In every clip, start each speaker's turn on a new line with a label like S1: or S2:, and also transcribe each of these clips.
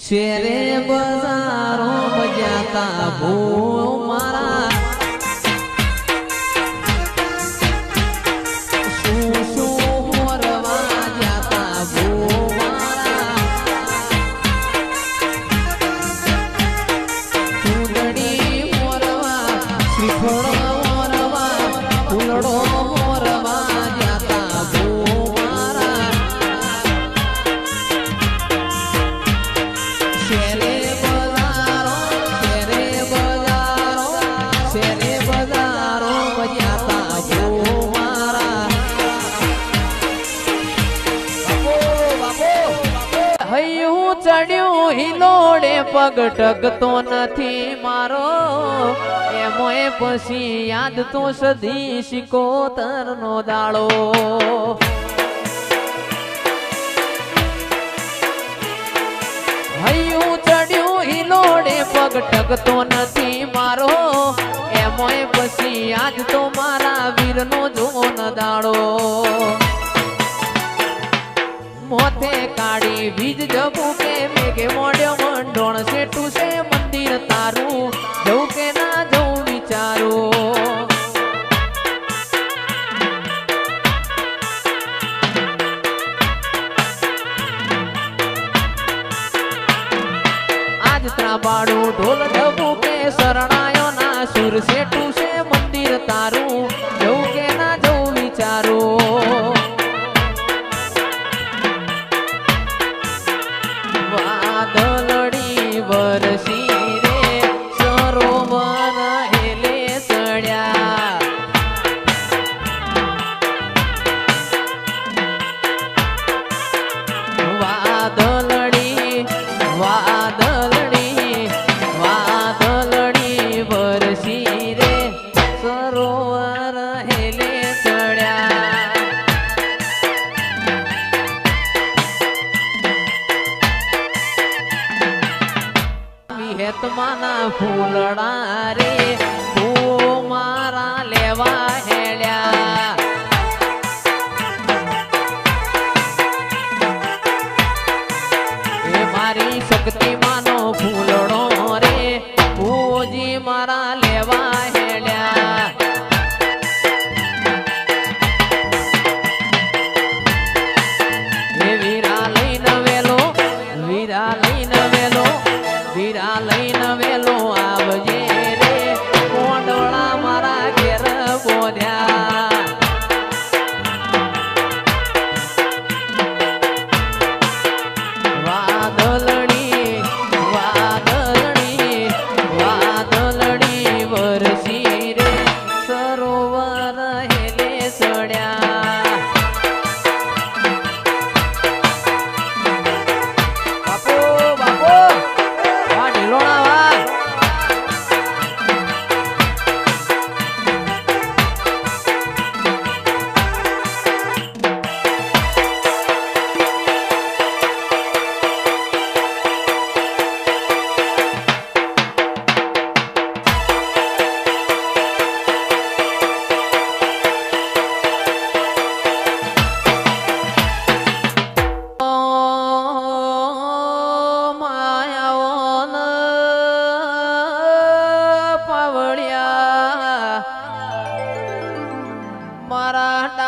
S1: શેરે બજારો બજાતા ભૂ પગ ટકતો નથી મારો, એમોય પછી યાદ તો સધી શિકોતર નો દાડો. હૈયું ચડ્યું હિલોડે, પગ ટકતો નથી મારો, એમોય પછી આજ તો મારા વીરનો જોન દાડો. મોથે કાળી ભીજ જવું કે મેઘે મોડ્યો મંડોણ સેટું છે મંદિર તારું. જવું કે ના જવું વિચારું. આજ ત્રાબાડું ઢોલ જવું કે શરણાયો ના સુર સેટું છે મંદિર તારું.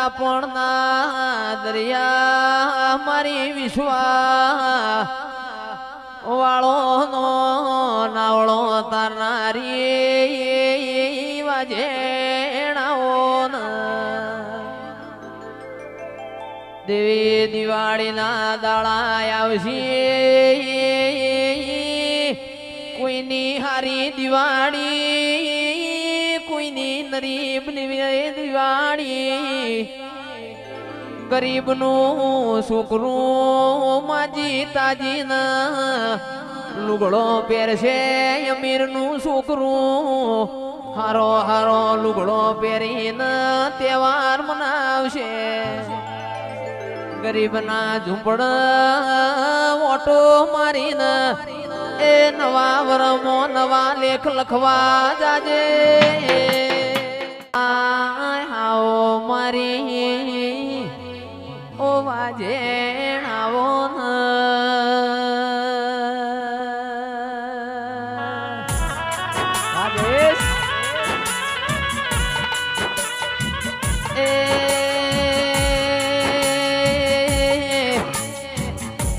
S1: મારા ના દરિયા મારી વિશ્વા વાળો નો નાવળો તારનારી વાજેણાઓ દેવી દિવાળીના દાળા આવશે. કોઈની હારી દિવાળી કોઈની દિવાળી દિવાળી. ગરીબનું છોકરું માજી તાજી લુગડો પહેરશે અમીરનું છોકરું. હારો હારો લુગડો પહેરીને તહેવાર મનાવશે. ગરીબના ઝૂંપડ ઓટો મારીને એ નવા વરમો નવા લેખ લખવા જાજે. જેણાવો મારી ઓવા જેણાવો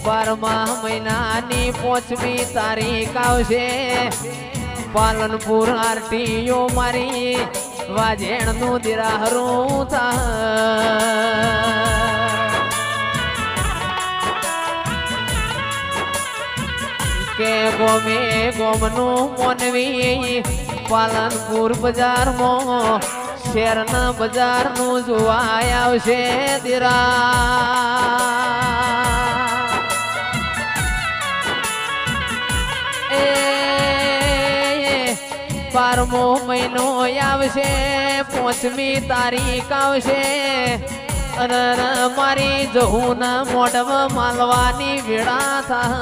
S1: બારમા મહિનાની પોચમી તારીખ આવશે. પાલનપુર આરટીઓ મારી વાજેણનું દિરાહરું થાય. કે ગોમે ગોમનું મોનવી પાલનપુર બજારમાં, શેરના બજારનું જોવાય આવશે દિરા. બારમો મહિનો આવશે, પાંચમી તારીખ આવશે. અરર મારી જહું ના મોઢમાં માલવાની વેળા થા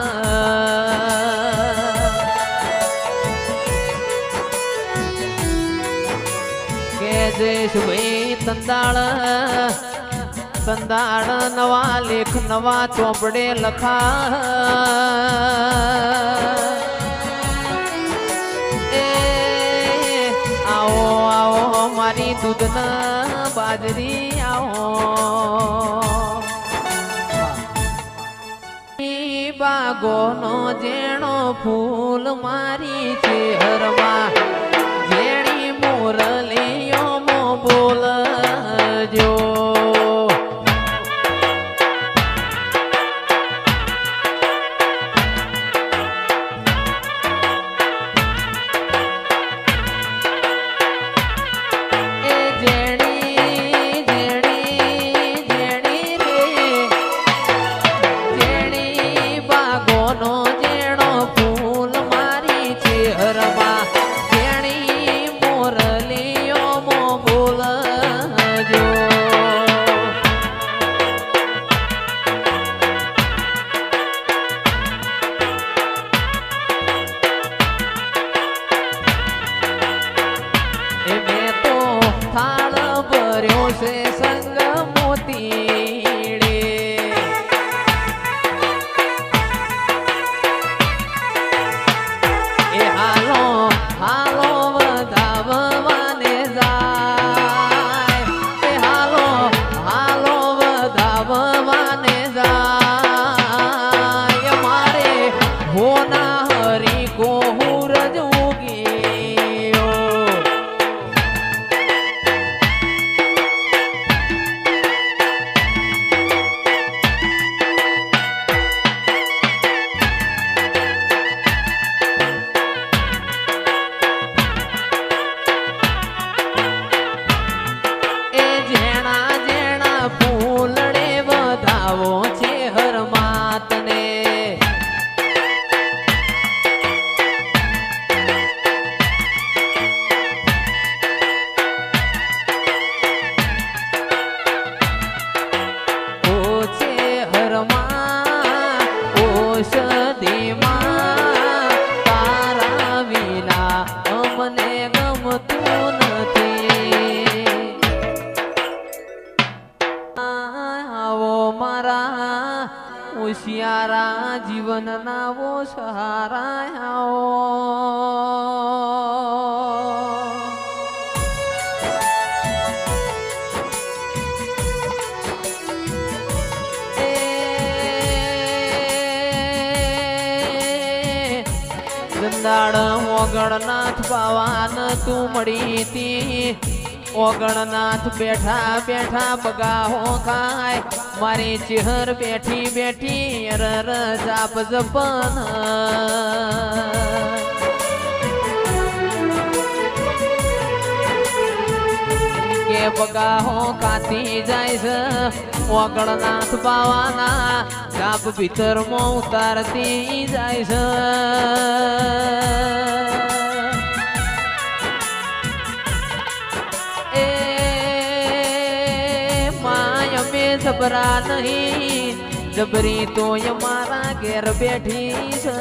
S1: જયેશભાઈ તંદાળ તંદાળ નવા લેખ નવા ચોપડે લખા. દૂધના બાજરી આવો. બાગોનો જેણો ફૂલ મારી ચેહરમાં વધાવવાને હોશિયારા જીવનના વો સહારા ગંદાળ ઓગણનાથ પાવાન તું મળી ઓગણનાથ બેઠા બેઠા બગાહો ખાય. મારી ચેહર બેઠી બેઠી રર જાપ જપન. કે બગાહો કાતી જાય છે? ઓગણનાથ પાવાના જાપ ભીતરમાં ઉતારતી જાય છે. અમે જબરા નહીં જબરી તોય મારા ઘેર બેઠી છે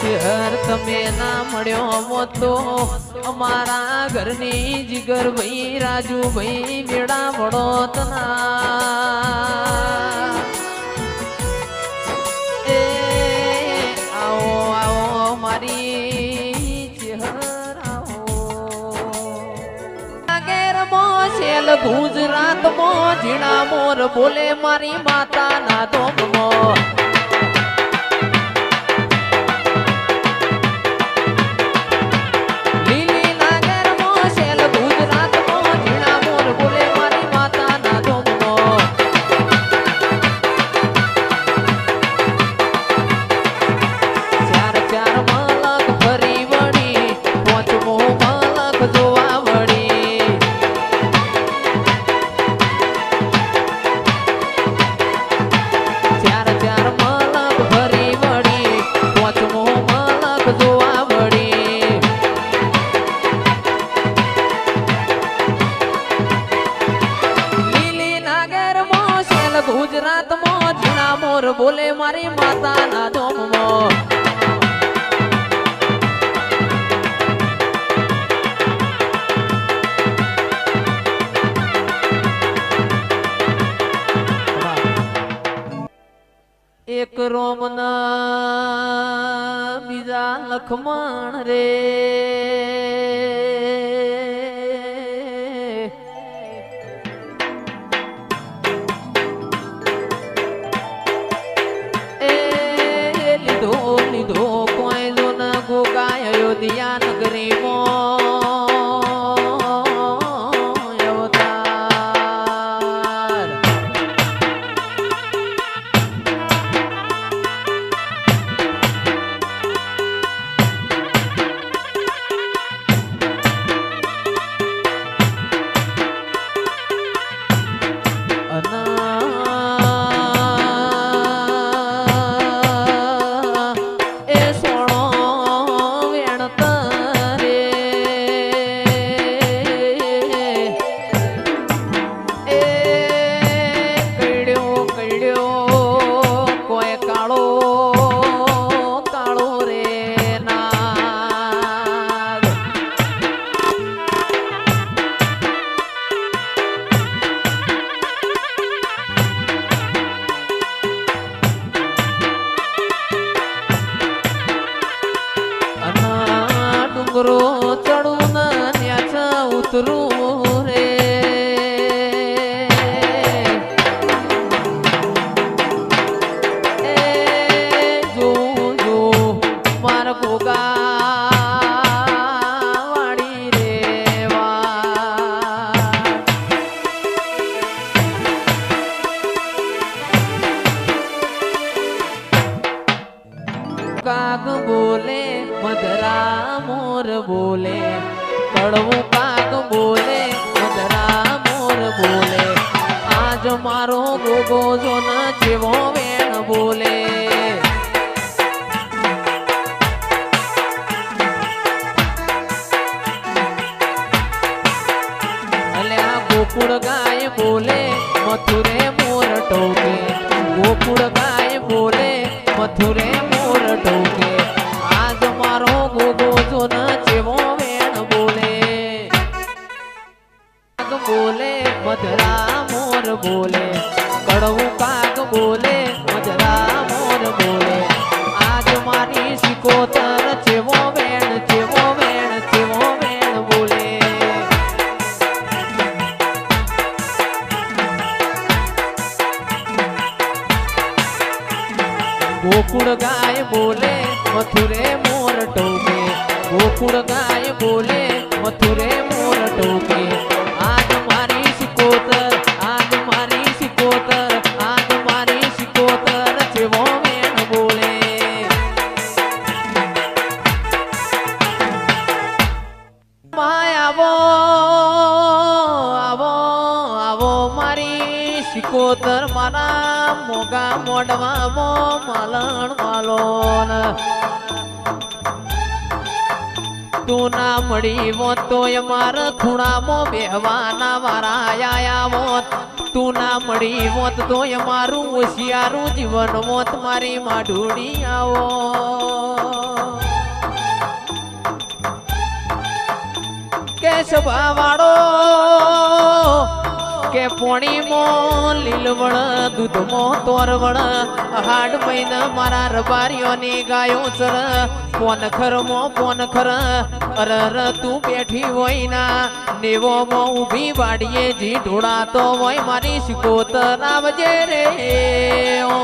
S1: ઘર તમે ના મળ્યો હોત તો અમારા ઘરની જીગર ભાઈ રાજુ ભાઈ મેળા વડોત ના ઘેર ગુજરાતમાં ઝીણા મોર બોલે મારી માતાના ધોમમાં. એક રોમના બીજા લખમણ રે ગોકુળ ગાય બોલે, મથુરે મોર ટોકે. ગોકુળ ગાય બોલે, મથુરે મોર ટોકે. આજ મારો ગોગો જો ન વેણ બોલે. કાગ બોલે, મધરા મોર બોલે. કડવું કાગ બોલે, મધરા મોર બોલે. આજ મારી સિકોતર જેવો જેવો ગોકુળ ગાય બોલે મથુરે મોર ટોકે ગોકુળ ગાય બોલે મથુરે મોર ટોકે આજ મારી સિકોતર આજ મારી સિકોતર આજ મારી સિકોતર જેવો વેણ બોલે માય આવો મારી શિકોતર મારા મોગા મો માલણ માલોન તું ના મળી તોય તો મારા ખૂણામાં બેહવાના વારા આયા મોત તું ના મળી મોત તો મારું હોશિયારું જીવન મોત મારી માઢુડી આવો. કેશવા વાળો કે પોણીમાં લીલવણ દૂધમાં તોરવણ હાડ મહિન મારા રબારીઓની ગાયો ચર. પોન ખર અરર તું બેઠી હોય ના. નેવોમાં ઊભી વાડીએ જી ઢોળાતો હોય મારી શિકોતર. આવજે રે ઓ.